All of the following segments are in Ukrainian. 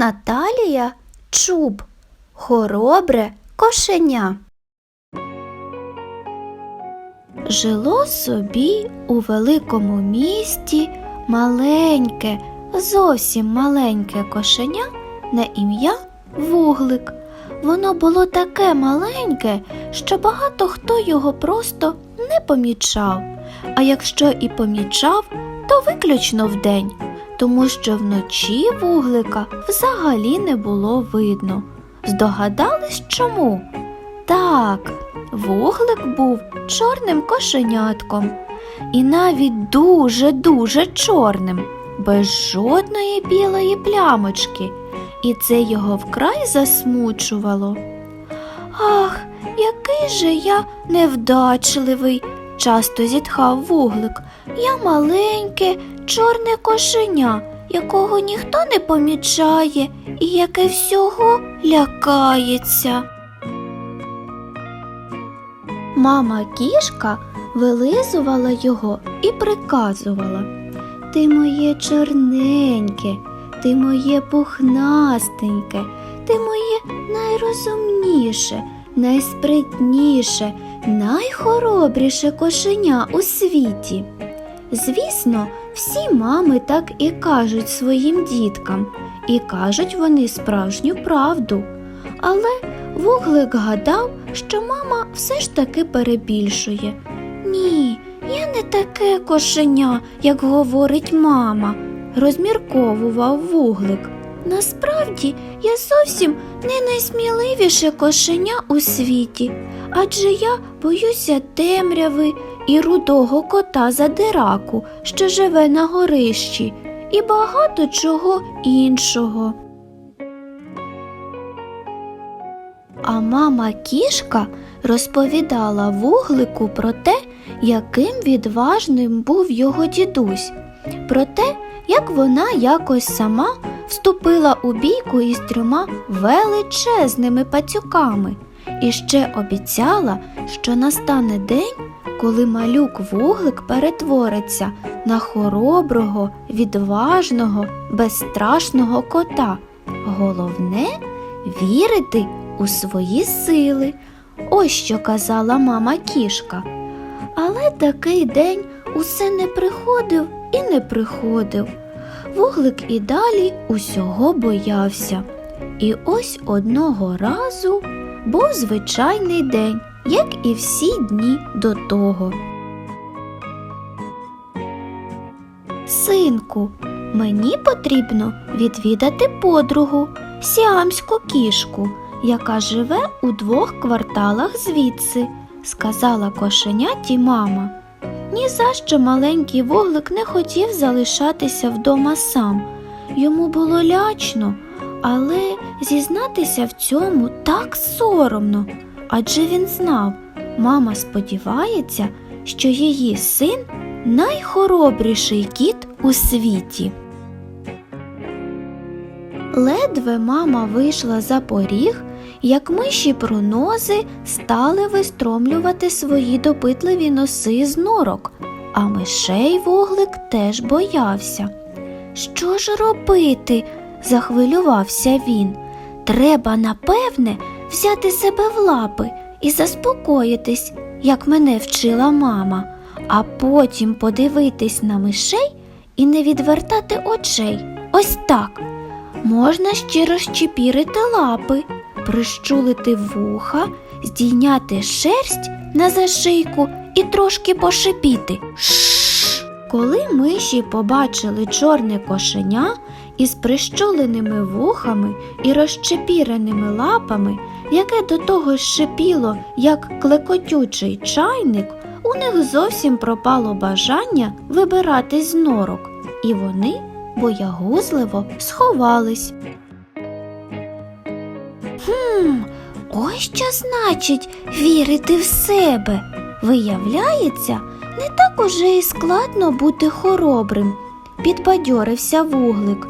Наталія Чуб. Хоробре кошеня. Жило собі у великому місті маленьке, зовсім маленьке кошеня на ім'я Вуглик. Воно було таке маленьке, що багато хто його просто не помічав. А якщо і помічав, то виключно вдень, тому що вночі вуглика взагалі не було видно. Здогадались чому? Так, вуглик був чорним кошенятком, і навіть дуже-дуже чорним, без жодної білої плямочки, і це його вкрай засмучувало. Ах, який же я невдачливий, часто зітхав вуглик. Я маленьке, чорне кошеня, якого ніхто не помічає і яке всього лякається. Мама кішка вилизувала його і приказувала Ти моє чорненьке, ти моє пухнастеньке, ти моє найрозумніше, найспритніше, найхоробріше кошеня у світі. Звісно, всі мами так і кажуть своїм діткам, і кажуть вони справжню правду. Але вуглик гадав, що мама все ж таки перебільшує. Ні, я не таке кошеня, як говорить мама, розмірковував вуглик. Насправді я зовсім не найсміливіше кошеня у світі, адже я боюся темряви і рудого кота задираку, що живе на горищі, і багато чого іншого. А мама кішка розповідала вуглику про те, яким відважним був його дідусь, про те, як вона якось сама вступила у бійку із трьома величезними пацюками, і ще обіцяла, що настане день, коли малюк вуглик перетвориться на хороброго, відважного, безстрашного кота. Головне вірити у свої сили. Ось що казала мама кішка. Але такий день усе не приходив і не приходив. Вуглик і далі усього боявся. І ось одного разу був звичайний день, як і всі дні до того. Синку, мені потрібно відвідати подругу, сіамську кішку, яка живе у двох кварталах звідси, сказала кошеняті мама. Ні за що маленький вуглик не хотів залишатися вдома сам. Йому було лячно, але зізнатися в цьому так соромно, адже він знав, мама сподівається, що її син найхоробріший кіт у світі. Ледве мама вийшла за поріг, як миші пронози стали вистромлювати свої допитливі носи з норок, а мишей вуглик теж боявся. Що ж робити? захвилювався він. Треба, напевне, взяти себе в лапи і заспокоїтись, як мене вчила мама, а потім подивитись на мишей і не відвертати очей. Ось так. Можна ще розчепірити лапи, прищулити вуха, здійняти шерсть на зашийку і трошки пошипіти. Шш. Коли миші побачили чорне кошеня із прищуленими вухами і розчепіреними лапами, яке до того шипіло, як клекотючий чайник, у них зовсім пропало бажання вибиратись з норок, і вони боягузливо сховались. Ось що значить вірити в себе. Виявляється, не так уже і складно бути хоробрим, підбадьорився вуглик.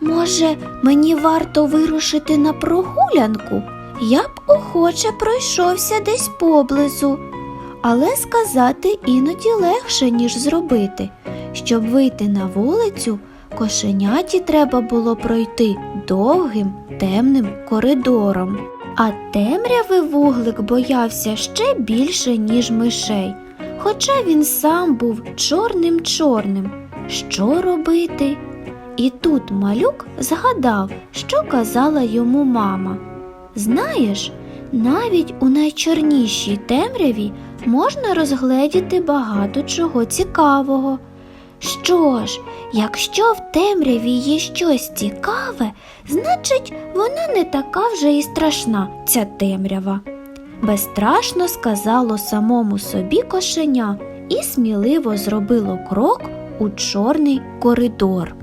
Може, мені варто вирушити на прогулянку? Я б охоче пройшовся десь поблизу. Але сказати іноді легше, ніж зробити. Щоб вийти на вулицю, кошеняті треба було пройти довгим темним коридором. А темряви вуглик боявся ще більше, ніж мишей, хоча він сам був чорним чорним. Що робити? І тут малюк згадав, що казала йому мама. Знаєш, навіть у найчорнішій темряві можна розгледіти багато чого цікавого. Що ж, якщо в темряві є щось цікаве, значить вона не така вже і страшна, ця темрява. Безстрашно сказало самому собі кошеня і сміливо зробило крок у чорний коридор.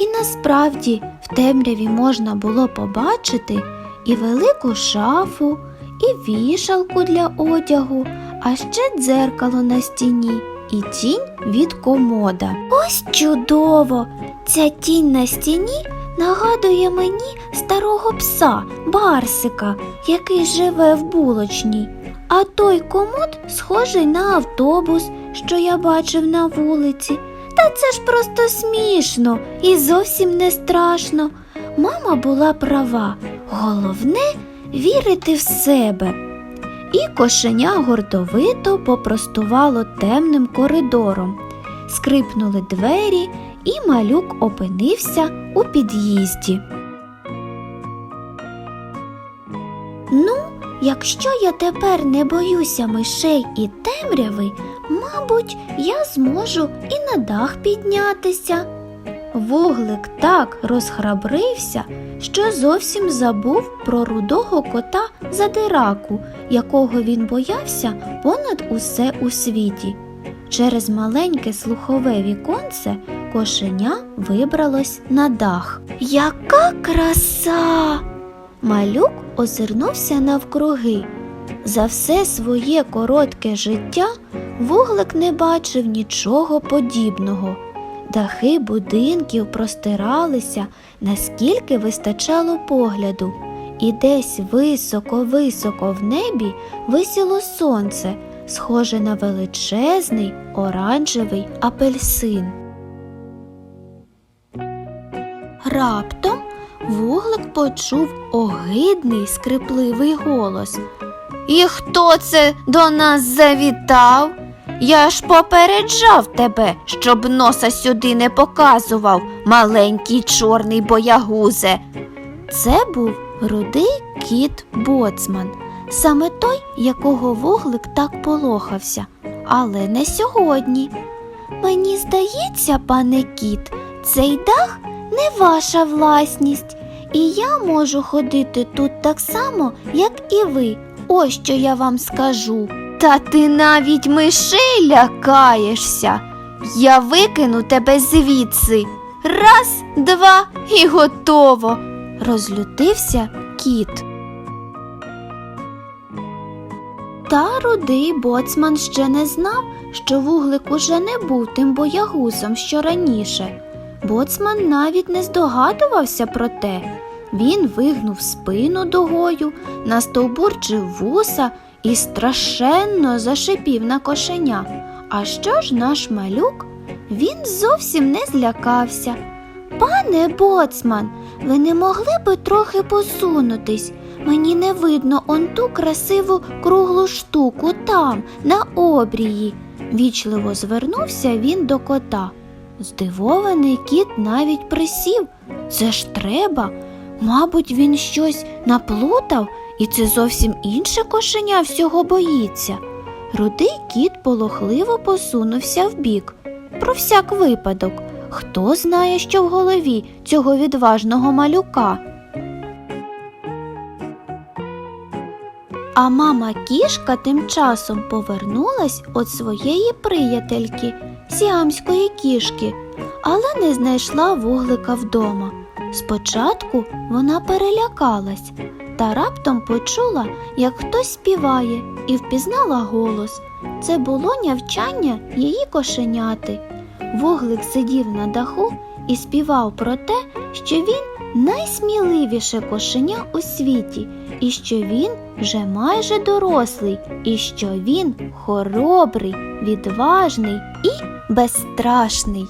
І насправді в темряві можна було побачити і велику шафу, і вішалку для одягу, а ще дзеркало на стіні і тінь від комода. Ось чудово! Ця тінь на стіні нагадує мені старого пса Барсика, який живе в булочній. А той комод схожий на автобус, що я бачив на вулиці. Та це ж просто смішно і зовсім не страшно. Мама була права. Головне вірити в себе. І кошеня гордовито попростувало темним коридором. Скрипнули двері, і малюк опинився у під'їзді. Ну, якщо я тепер не боюся мишей і темряви, мабуть, я зможу і на дах піднятися. Вуглик так розхрабрився, що зовсім забув про рудого кота задираку, якого він боявся понад усе у світі. Через маленьке слухове віконце кошеня вибралось на дах. Яка краса! Малюк озирнувся навкруги. За все своє коротке життя вуглик не бачив нічого подібного. Дахи будинків простиралися, наскільки вистачало погляду, і десь високо-високо в небі висіло сонце, схоже на величезний оранжевий апельсин. Раптом вуглик почув огидний скрипливий голос. І хто це до нас завітав? Я ж попереджав тебе, щоб носа сюди не показував, маленький чорний боягузе. Це був рудий кіт боцман, саме той, якого вуглик так полохався, але не сьогодні. Мені здається, пане кіт, цей дах не ваша власність, і я можу ходити тут так само, як і ви. Ось що я вам скажу. Та ти навіть мишей лякаєшся. Я викину тебе звідси. Раз, два і готово. Розлютився кіт. Та рудий боцман ще не знав, що вуглик уже не був тим боягузом, що раніше. Боцман навіть не здогадувався про те. Він вигнув спину дугою, настовбурчив вуса і страшенно зашипів на кошеня. А що ж наш малюк? Він зовсім не злякався. Пане боцман, ви не могли би трохи посунутись? Мені не видно он ту красиву круглу штуку там, на обрії. Вічливо звернувся він до кота. Здивований кіт навіть присів. Це ж треба. Мабуть, він щось наплутав, і це зовсім інше кошеня всього боїться. Рудий кіт полохливо посунувся вбік. Про всяк випадок, хто знає, що в голові цього відважного малюка. А мама кішка тим часом повернулась від своєї приятельки, сіамської кішки, але не знайшла вуглика вдома. Спочатку вона перелякалась та раптом почула, як хтось співає, і впізнала голос. Це було нявчання її кошеняти. Вуглик сидів на даху і співав про те, що він найсміливіше кошеня у світі, і що він вже майже дорослий, і що він хоробрий, відважний і безстрашний.